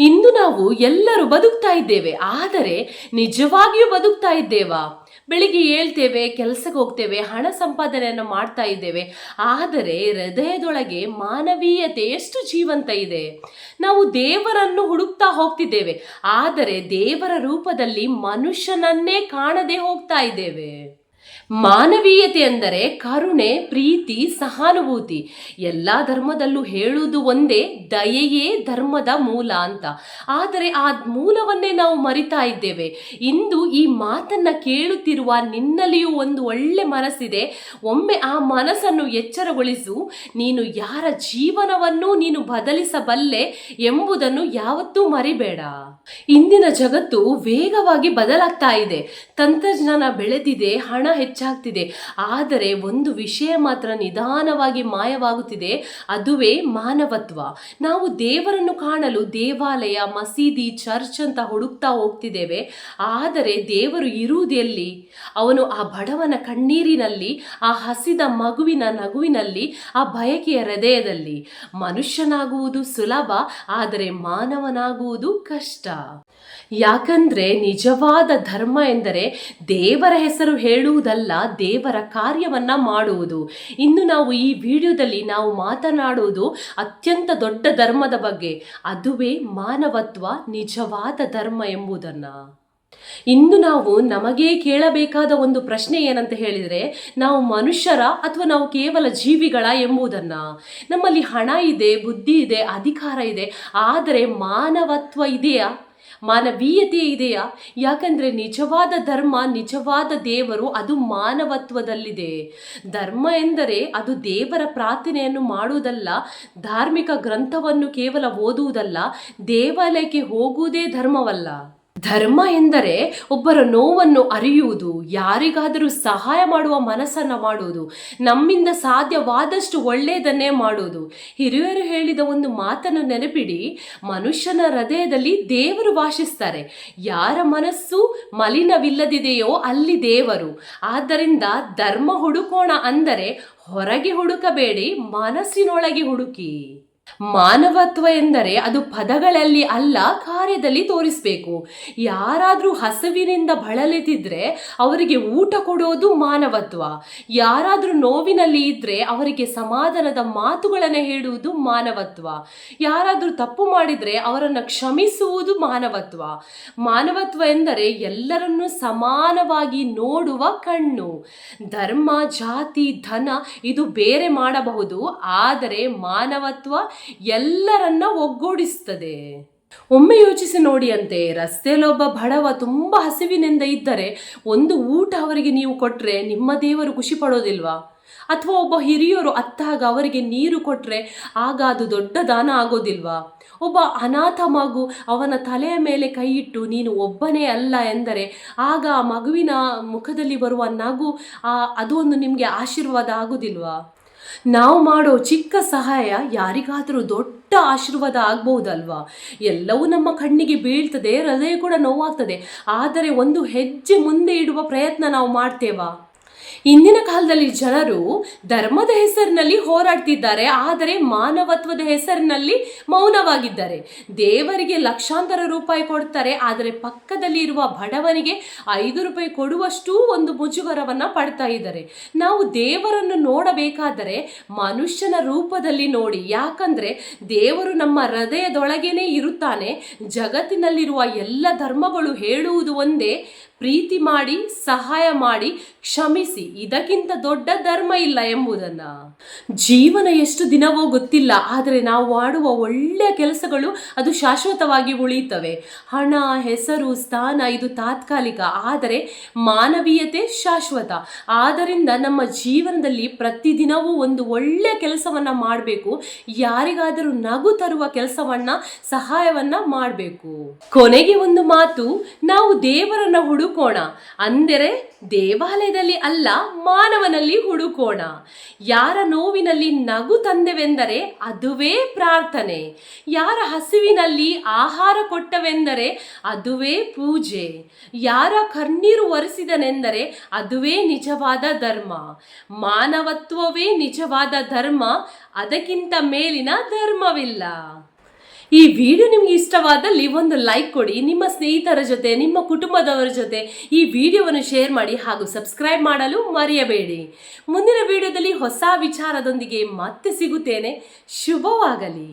ಇಂದು ನಾವು ಎಲ್ಲರೂ ಬದುಕ್ತಾ ಇದ್ದೇವೆ. ಆದರೆ ನಿಜವಾಗಿಯೂ ಬದುಕ್ತಾ ಇದ್ದೇವಾ? ಬೆಳಿಗ್ಗೆ ಏಳ್ತೇವೆ, ಕೆಲಸಕ್ಕೆ ಹೋಗ್ತೇವೆ, ಹಣ ಸಂಪಾದನೆಯನ್ನು ಮಾಡ್ತಾ ಇದ್ದೇವೆ. ಆದರೆ ಹೃದಯದೊಳಗೆ ಮಾನವೀಯತೆ ಎಷ್ಟು ಜೀವಂತ ಇದೆ. ನಾವು ದೇವರನ್ನು ಹುಡುಕ್ತಾ ಹೋಗ್ತಿದ್ದೇವೆ. ಆದರೆ ದೇವರ ರೂಪದಲ್ಲಿ ಮನುಷ್ಯನನ್ನೇ ಕಾಣದೆ ಹೋಗ್ತಾ ಇದ್ದೇವೆ. ಮಾನವೀಯತೆ ಅಂದರೆ ಕರುಣೆ, ಪ್ರೀತಿ, ಸಹಾನುಭೂತಿ. ಎಲ್ಲ ಧರ್ಮದಲ್ಲೂ ಹೇಳುವುದು ಒಂದೇ, ದಯೆಯೇ ಧರ್ಮದ ಮೂಲ ಅಂತ. ಆದರೆ ಆ ಮೂಲವನ್ನೇ ನಾವು ಮರಿತಾ ಇದ್ದೇವೆ. ಇಂದು ಈ ಮಾತನ್ನ ಕೇಳುತ್ತಿರುವ ನಿನ್ನಲ್ಲಿಯೂ ಒಂದು ಒಳ್ಳೆ ಮನಸ್ಸಿದೆ. ಒಮ್ಮೆ ಆ ಮನಸ್ಸನ್ನು ಎಚ್ಚರಗೊಳಿಸು. ನೀನು ಯಾರ ಜೀವನವನ್ನು ನೀನು ಬದಲಿಸಬಲ್ಲೆ ಎಂಬುದನ್ನು ಯಾವತ್ತೂ ಮರಿಬೇಡ. ಇಂದಿನ ಜಗತ್ತು ವೇಗವಾಗಿ ಬದಲಾಗ್ತಾ ಇದೆ. ತಂತ್ರಜ್ಞಾನ ಬೆಳೆದಿದೆ, ಹಣ ಹೆಚ್ಚಾಗ್ತಿದೆ. ಆದರೆ ಒಂದು ವಿಷಯ ಮಾತ್ರ ನಿಧಾನವಾಗಿ ಮಾಯವಾಗುತ್ತಿದೆ. ಅದುವೇ ಮಾನವತ್ವ. ನಾವು ದೇವರನ್ನು ಕಾಣಲು ದೇವಾಲಯ, ಮಸೀದಿ, ಚರ್ಚ್ ಅಂತ ಹುಡುಕ್ತಾ ಹೋಗ್ತಿದ್ದೇವೆ. ಆದರೆ ದೇವರು ಇರುವುದೆಲ್ಲಿ? ಅವನು ಆ ಬಡವನ ಕಣ್ಣೀರಿನಲ್ಲಿ, ಆ ಹಸಿದ ಮಗುವಿನ ನಗುವಿನಲ್ಲಿ, ಆ ಬಯಕೆಯ ಹೃದಯದಲ್ಲಿ. ಮನುಷ್ಯನಾಗುವುದು ಸುಲಭ, ಆದರೆ ಮಾನವನಾಗುವುದು ಕಷ್ಟ. ಯಾಕಂದ್ರೆ ನಿಜವಾದ ಧರ್ಮ ಎಂದರೆ ದೇವರ ಹೆಸರು ಹೇಳುವುದಲ್ಲ ದೇವರ ಕಾರ್ಯವನ್ನ ಮಾಡುವುದು. ಇನ್ನು ನಾವು ಈ ವಿಡಿಯೋದಲ್ಲಿ ನಾವು ಮಾತನಾಡುವುದು ಅತ್ಯಂತ ದೊಡ್ಡ ಧರ್ಮದ ಬಗ್ಗೆ. ಅದುವೇ ಮಾನವತ್ವ ನಿಜವಾದ ಧರ್ಮ ಎಂಬುದನ್ನ. ಇನ್ನು ನಾವು ನಮಗೇ ಕೇಳಬೇಕಾದ ಒಂದು ಪ್ರಶ್ನೆ ಏನಂತ ಹೇಳಿದರೆ, ನಾವು ಮನುಷ್ಯರ ಅಥವಾ ನಾವು ಕೇವಲ ಜೀವಿಗಳ ಎಂಬುದನ್ನ. ನಮ್ಮಲ್ಲಿ ಹಣ ಇದೆ, ಬುದ್ಧಿ ಇದೆ, ಅಧಿಕಾರ ಇದೆ, ಆದರೆ ಮಾನವತ್ವ ಇದೆಯಾ? ಮಾನವೀಯತೆ ಇದೆಯಾ? ಯಾಕಂದರೆ ನಿಜವಾದ ಧರ್ಮ, ನಿಜವಾದ ದೇವರು ಅದು ಮಾನವತ್ವದಲ್ಲಿದೆ. ಧರ್ಮ ಎಂದರೆ ಅದು ದೇವರ ಪ್ರಾರ್ಥನೆಯನ್ನು ಮಾಡುವುದಲ್ಲ, ಧಾರ್ಮಿಕ ಗ್ರಂಥವನ್ನು ಕೇವಲ ಓದುವುದಲ್ಲ, ದೇವಾಲಯಕ್ಕೆ ಹೋಗುವುದೇ ಧರ್ಮವಲ್ಲ. ಧರ್ಮ ಎಂದರೆ ಒಬ್ಬರ ನೋವನ್ನು ಅರಿಯುವುದು, ಯಾರಿಗಾದರೂ ಸಹಾಯ ಮಾಡುವ ಮನಸ್ಸನ್ನ ಮಾಡುವುದು, ನಮ್ಮಿಂದ ಸಾಧ್ಯವಾದಷ್ಟು ಒಳ್ಳೆಯದನ್ನೇ ಮಾಡುವುದು. ಹಿರಿಯರು ಹೇಳಿದ ಒಂದು ಮಾತನ್ನು ನೆನಪಿಡಿ, ಮನುಷ್ಯನ ಹೃದಯದಲ್ಲಿ ದೇವರು ವಾಸಿಸ್ತಾರೆ. ಯಾರ ಮನಸ್ಸು ಮಲಿನವಿಲ್ಲದಿದೆಯೋ ಅಲ್ಲಿ ದೇವರು. ಆದ್ದರಿಂದ ಧರ್ಮ ಹುಡುಕೋಣ ಅಂದರೆ ಹೊರಗೆ ಹುಡುಕಬೇಡಿ, ಮನಸ್ಸಿನೊಳಗೆ ಹುಡುಕಿ. ಮಾನವತ್ವ ಎಂದರೆ ಅದು ಪದಗಳಲ್ಲಿ ಅಲ್ಲ, ಕಾರ್ಯದಲ್ಲಿ ತೋರಿಸಬೇಕು. ಯಾರಾದರೂ ಹಸುವಿನಿಂದ ಬಳಲಿತಿದ್ರೆ ಅವರಿಗೆ ಊಟ ಕೊಡೋದು ಮಾನವತ್ವ. ಯಾರಾದರೂ ನೋವಿನಲ್ಲಿ ಇದ್ರೆ ಅವರಿಗೆ ಸಮಾಧಾನದ ಮಾತುಗಳನ್ನು ಹೇಳುವುದು ಮಾನವತ್ವ. ಯಾರಾದರೂ ತಪ್ಪು ಮಾಡಿದರೆ ಅವರನ್ನು ಕ್ಷಮಿಸುವುದು ಮಾನವತ್ವ. ಮಾನವತ್ವ ಎಂದರೆ ಎಲ್ಲರನ್ನೂ ಸಮಾನವಾಗಿ ನೋಡುವ ಕಣ್ಣು. ಧರ್ಮ, ಜಾತಿ, ಧನ, ಇದು ಬೇರೆ ಮಾಡಬಹುದು, ಆದರೆ ಮಾನವತ್ವ ಎಲ್ಲರನ್ನ ಒಗ್ಗೂಡಿಸ್ತದೆ. ಒಮ್ಮೆ ಯೋಚಿಸಿ ನೋಡಿಯಂತೆ ರಸ್ತೆಯಲ್ಲೊಬ್ಬ ಬಡವ ತುಂಬ ಹಸಿವಿನಿಂದ ಇದ್ದರೆ ಒಂದು ಊಟ ಅವರಿಗೆ ನೀವು ಕೊಟ್ಟರೆ ನಿಮ್ಮ ದೇವರು ಖುಷಿ ಪಡೋದಿಲ್ವಾ? ಅಥವಾ ಒಬ್ಬ ಹಿರಿಯರು ಅತ್ತಾಗ ಅವರಿಗೆ ನೀರು ಕೊಟ್ಟರೆ ಆಗ ಅದು ದೊಡ್ಡ ದಾನ ಆಗೋದಿಲ್ವಾ? ಒಬ್ಬ ಅನಾಥ ಮಗು ಅವನ ತಲೆಯ ಮೇಲೆ ಕೈ ಇಟ್ಟು, ನೀನು ಒಬ್ಬನೇ ಅಲ್ಲ ಎಂದರೆ ಆಗ ಆ ಮಗುವಿನ ಮುಖದಲ್ಲಿ ಬರುವ ನಗು, ಆ, ಅದು ಒಂದು ನಿಮಗೆ ಆಶೀರ್ವಾದ ಆಗೋದಿಲ್ವಾ? ನಾವು ಮಾಡೋ ಚಿಕ್ಕ ಸಹಾಯ ಯಾರಿಗಾದರೂ ದೊಡ್ಡ ಆಶೀರ್ವಾದ ಆಗ್ಬಹುದಲ್ವಾ? ಎಲ್ಲವೂ ನಮ್ಮ ಕಣ್ಣಿಗೆ ಬೀಳ್ತದೆ, ಹೃದಯ ಕೂಡ ನೋವಾಗ್ತದೆ. ಆದರೆ ಒಂದು ಹೆಜ್ಜೆ ಮುಂದೆ ಇಡುವ ಪ್ರಯತ್ನ ನಾವು ಮಾಡ್ತೇವಾ? ಇಂದಿನ ಕಾಲದಲ್ಲಿ ಜನರು ಧರ್ಮದ ಹೆಸರಿನಲ್ಲಿ ಹೋರಾಡ್ತಿದ್ದಾರೆ, ಆದರೆ ಮಾನವತ್ವದ ಹೆಸರಿನಲ್ಲಿ ಮೌನವಾಗಿದ್ದಾರೆ. ದೇವರಿಗೆ ಲಕ್ಷಾಂತರ ರೂಪಾಯಿ ಕೊಡ್ತಾರೆ, ಆದರೆ ಪಕ್ಕದಲ್ಲಿ ಇರುವ ಬಡವನಿಗೆ ಐದು ರೂಪಾಯಿ ಕೊಡುವಷ್ಟು ಒಂದು ಮುಜುಗರವನ್ನ ಪಡ್ತಾ ಇದ್ದಾರೆ. ನಾವು ದೇವರನ್ನು ನೋಡಬೇಕಾದರೆ ಮನುಷ್ಯನ ರೂಪದಲ್ಲಿ ನೋಡಿ, ಯಾಕಂದ್ರೆ ದೇವರು ನಮ್ಮ ಹೃದಯದೊಳಗೇನೆ ಇರುತ್ತಾನೆ. ಜಗತ್ತಿನಲ್ಲಿರುವ ಎಲ್ಲ ಧರ್ಮಗಳು ಹೇಳುವುದು ಒಂದೇ ಪ್ರೀತಿ ಮಾಡಿ, ಸಹಾಯ ಮಾಡಿ, ಕ್ಷಮಿಸಿ. ಇದಕ್ಕಿಂತ ದೊಡ್ಡ ಧರ್ಮ ಇಲ್ಲ ಎಂಬುದನ್ನ. ಜೀವನ ಎಷ್ಟು ದಿನವೋ ಗೊತ್ತಿಲ್ಲ, ಆದರೆ ನಾವು ಮಾಡುವ ಒಳ್ಳೆಯ ಕೆಲಸಗಳು ಅದು ಶಾಶ್ವತವಾಗಿ ಉಳಿಯುತ್ತವೆ. ಹಣ, ಹೆಸರು, ಸ್ಥಾನ, ಇದು ತಾತ್ಕಾಲಿಕ, ಆದರೆ ಮಾನವೀಯತೆ ಶಾಶ್ವತ. ಆದ್ದರಿಂದ ನಮ್ಮ ಜೀವನದಲ್ಲಿ ಪ್ರತಿದಿನವೂ ಒಂದು ಒಳ್ಳೆಯ ಕೆಲಸವನ್ನು ಮಾಡಬೇಕು. ಯಾರಿಗಾದರೂ ನಗು ತರುವ ಕೆಲಸವನ್ನ, ಸಹಾಯವನ್ನ ಮಾಡಬೇಕು. ಕೊನೆಗೆ ಒಂದು ಮಾತು, ನಾವು ದೇವರನ್ನ ಹುಡುಕೋಣ. ಅಂದರೆ ದೇವಾಲಯದಲ್ಲಿ ಅಲ್ಲ, ಮಾನವನಲ್ಲಿ ಹುಡುಕೋಣ. ಯಾರ ನೋವಿನಲ್ಲಿ ನಗು ತಂದೆವೆಂದರೆ ಅದುವೇ ಪ್ರಾರ್ಥನೆ. ಯಾರ ಹಸಿವಿನಲ್ಲಿ ಆಹಾರ ಕೊಟ್ಟವೆಂದರೆ ಅದುವೇ ಪೂಜೆ. ಯಾರ ಕಣ್ಣೀರು ಒರೆಸಿದನೆಂದರೆ ಅದುವೇ ನಿಜವಾದ ಧರ್ಮ. ಮಾನವತ್ವವೇ ನಿಜವಾದ ಧರ್ಮ, ಅದಕ್ಕಿಂತ ಮೇಲಿನ ಧರ್ಮವಿಲ್ಲ. ಈ ವಿಡಿಯೋ ನಿಮ್ಗೆ ಇಷ್ಟವಾದಲ್ಲಿ ಒಂದು ಲೈಕ್ ಕೊಡಿ, ನಿಮ್ಮ ಸ್ನೇಹಿತರ ಜೊತೆ, ನಿಮ್ಮ ಕುಟುಂಬದವರ ಜೊತೆ ಈ ವಿಡಿಯೋವನ್ನು ಶೇರ್ ಮಾಡಿ ಹಾಗೂ ಸಬ್ಸ್ಕ್ರೈಬ್ ಮಾಡಲು ಮರೆಯಬೇಡಿ. ಮುಂದಿನ ವಿಡಿಯೋದಲ್ಲಿ ಹೊಸ ವಿಚಾರದೊಂದಿಗೆ ಮತ್ತೆ ಸಿಗುತ್ತೇನೆ. ಶುಭವಾಗಲಿ.